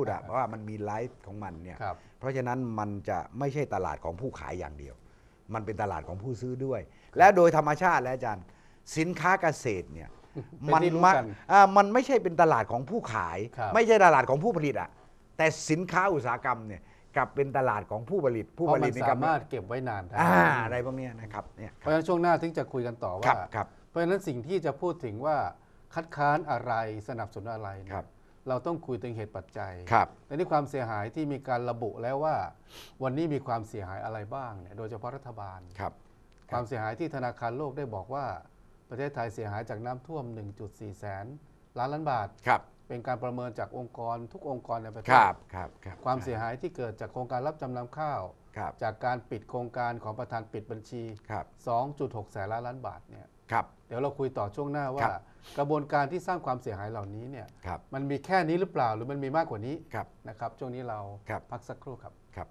พูดอะว่ามันมีไลฟ์ของมันเนี่ยครับ เพราะฉะนั้นมันจะไม่ใช่ตลาดของผู้ขายอย่างเดียว มันเป็นตลาดของผู้ซื้อด้วย และโดยธรรมชาติแล้วอาจารย์ สินค้าเกษตรเนี่ยเป็นมันที่รู้มากันอ่ามันไม่ใช่เป็นตลาดของผู้ขาย ครับ ไม่ใช่ตลาดของผู้ผลิตอะแต่สินค้าอุตสาหกรรมเนี่ยกลับเป็นตลาดของผู้ผลิต ผู้เพผราะมัลิตนนี่สากับมารถเก็บไว้นานได้อ่าอะไรพวกเนี้ยนะครับเนี่ยเพราะฉะนั้นช่วงหน้าถึงจะคุยกันต่อครัว่าบครับ เพราะฉะนั้นสิ่งที่จะพูดถึงว่าคัดค้านอะไรสนับสนุนอะไรเนี่ยครับ เราต้องคุยถึงเหตุปัจจัยครับและนี่ความเสียหายที่มีการระบุแล้วว่า วันนี้มีความเสียหายอะไรบ้างเนี่ยโดยเฉพาะรัฐบาลครับความเสียหายที่ธนาคารโลกได้บอกว่า ประเทศไทยเสียหายจากน้ำท่วม 1.4 แสน ล้านล้านบาท ครับเป็นการประเมินจากองค์กรทุกองค์กรในประเทคศ รับครับครับความเสียหายที่เกิดจากโครงการรับจำนำข้าว ครับจากการปิดโครงการของประธานปิดบัญชี ครับ2.6แสนล้านล้านบาทเนี่ยครับ เดี๋ยวเราคุยต่อช่วงหน้าว่า ครับ กระบวนการที่สร้างความเสียหายเหล่านี้เนี่ยครับมันมีแค่นี้หรือเปล่าหรือมันมีมากกว่านี้ครับ นะครับ ช่วงนี้เราครับ พักสักครู่ครับ ครับ